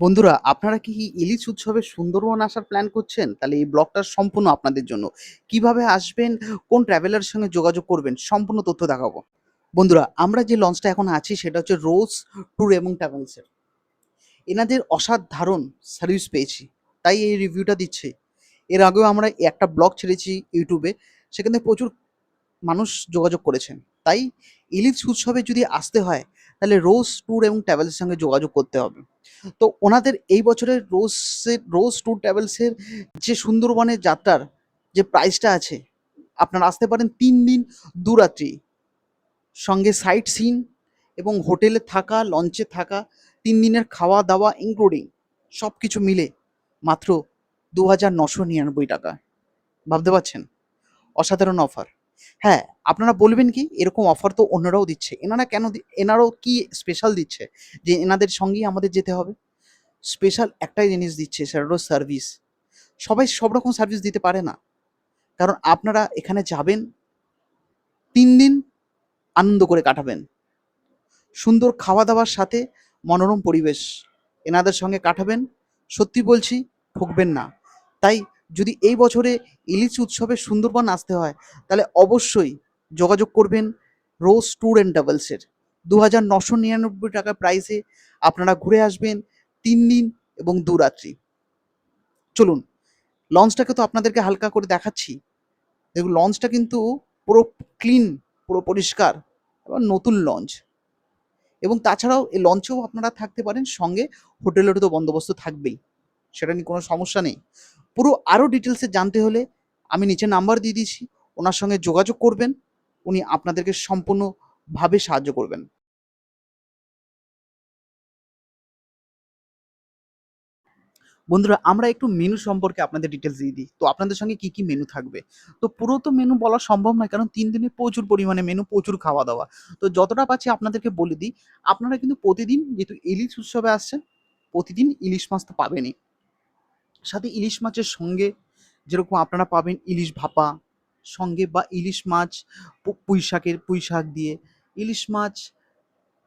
বন্ধুরা, আপনারা কি ইলিশ উৎসবে সুন্দরবন আসার প্ল্যান করছেন? তাহলে এই ব্লগটা সম্পূর্ণ আপনাদের জন্য। কীভাবে আসবেন? কোন ট্রাভেলার সঙ্গে যোগাযোগ করবেন? সম্পূর্ণ তথ্য দেখাবো। বন্ধুরা, আমরা যে লঞ্চটা এখন আছি, সেটা হচ্ছে রোজ ট্যুর এবং ট্রাভেলসের এনাদের অসাধারণ সার্ভিস পেয়েছি। তাই এই রিভিউটা দিচ্ছে। এর আগেও আমরা একটা ব্লগ ছেড়েছি ইউটিউবে, সেখানে প্রচুর মানুষ যোগাযোগ করেছেন। তাই ইলিশ উৎসবে যদি আসতে হয়, তাহলে রোজ ট্যুর এবং ট্রাভেলসের সঙ্গে যোগাযোগ করতে হবে। তো ওনাদের এই বছরের রোজের রোজ ট্যুর ট্রাভেলসের যে সুন্দরবনের যাত্রার যে প্রাইসটা আছে, আপনারা আসতে পারেন তিন দিন দু রাত্রি। সঙ্গে সাইট সিন এবং হোটেলে থাকা লঞ্চে থাকা, তিন দিনের খাওয়া দাওয়া ইনক্লুডিং সব কিছু মিলে মাত্র দু হাজার নশো নিরানব্বই টাকা। ভাবতে পারছেন? অসাধারণ অফার হ্যাঁ আপনারা বলবেন কি, এরকম অফার তো অন্যরাও দিচ্ছে। এনারা কেন এনারাও কি স্পেশাল দিচ্ছে? যে এনাদের সঙ্গেই আমাদের যেতে হবে? স্পেশাল একটাই জিনিস দিচ্ছে, সেটা সার্ভিস সবাই সব রকম সার্ভিস দিতে পারে না। কারণ আপনারা এখানে যাবেন, তিন দিন আনন্দ করে কাটাবেন। সুন্দর খাওয়া দাওয়ার সাথে মনোরম পরিবেশ এনাদের সঙ্গে কাটাবেন। সত্যি বলছি, ঠকবেন না। তাই যদি এই বছরে ইলিশ উৎসবে সুন্দরবন আসতে হয়, তাহলে অবশ্যই যোগাযোগ করবেন রোজ ট্যুর অ্যান্ড ট্রাভেলসের দু হাজার নশো নিরানব্বই টাকা প্রাইসে আপনারা ঘুরে আসবেন তিন দিন এবং দু রাত্রি। চলুন লঞ্চটাকে তো আপনাদেরকে হালকা করে দেখাচ্ছি। দেখুন লঞ্চটা কিন্তু পুরো ক্লিন পুরো পরিষ্কার এবং নতুন লঞ্চ এবং তাছাড়াও এই লঞ্চেও আপনারা থাকতে পারেন, সঙ্গে হোটেলেরও তো বন্দোবস্ত থাকবেই। সেটা নিয়ে কোনো সমস্যা নেই। পুরো আরও ডিটেলসে জানতে হলে আমি নিচে নাম্বার দিয়ে দিয়েছি, ওনার সঙ্গে যোগাযোগ করবেন, উনি আপনাদেরকে সম্পূর্ণভাবে সাহায্য করবেন। বন্ধুরা, আমরা একটু মেনু সম্পর্কে আপনাদের ডিটেলস দিয়ে দিই। তো আপনাদের সঙ্গে কি কি মেনু থাকবে? তো পুরো তো মেনু বলা সম্ভব নয়, কারণ তিন দিনে প্রচুর পরিমাণে মেনু প্রচুর খাওয়া দাওয়া তো যতটা পাচ্ছি আপনাদেরকে বলে দিই, আপনারা কিন্তু প্রতিদিন যেহেতু ইলিশ উৎসবে আসছেন, প্রতিদিন ইলিশ মাছ তো পাবেনই। সাথে ইলিশ মাছের সঙ্গে যেরকম আপনারা পাবেন ইলিশ ভাপা, সঙ্গে বা ইলিশ মাছ পুঁই শাকের, পুঁই শাক দিয়ে, ইলিশ মাছ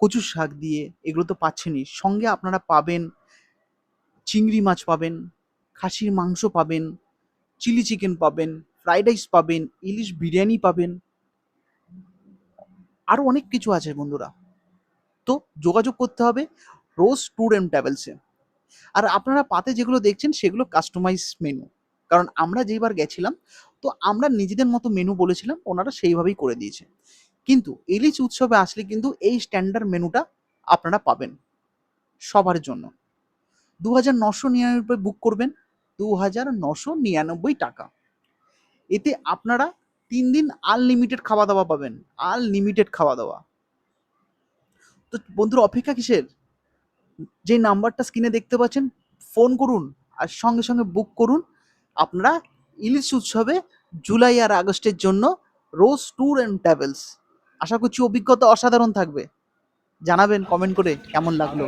কচু শাক দিয়ে, এগুলো তো পাচ্ছেনই। সঙ্গে আপনারা পাবেন চিংড়ি মাছ পাবেন, খাসির মাংস পাবেন, চিলি চিকেন পাবেন, ফ্রাইড রাইস পাবেন, ইলিশ বিরিয়ানি পাবেন। আরও অনেক কিছু আছে বন্ধুরা। তো যোগাযোগ করতে হবে রোজ ট্যুর অ্যান্ড ট্রাভেলসে। আর আপনারা পাতে যেগুলো দেখছেন, সেগুলো কাস্টমাইজ মেনু কারণ আমরা যেইবার গেছিলাম, তো আমরা নিজেদের মতো মেনু বলেছিলাম, ওনারা সেইভাবেই করে দিয়েছে। কিন্তু ইলিশ উৎসবে আসলে কিন্তু এই স্ট্যান্ডার্ড মেনুটা আপনারা পাবেন সবার জন্য। দু হাজার নশো নিরানব্বই বুক করবেন দু হাজার নশো নিরানব্বই টাকা। এতে আপনারা তিন দিন আনলিমিটেড খাওয়া দাওয়া পাবেন আনলিমিটেড খাওয়া দাওয়া তো বন্ধুরা, অপেক্ষা কিসের? যে নাম্বারটা স্ক্রিনে দেখতে পাচ্ছেন ফোন করুন আর সঙ্গে সঙ্গে বুক করুন। আপনারা ইলিশ উৎসবে জুলাই আর আগস্টের জন্য রোজ ট্যুর অ্যান্ড ট্রাভেলস আশা করছি অভিজ্ঞতা অসাধারণ থাকবে। জানাবেন কমেন্ট করে কেমন লাগল।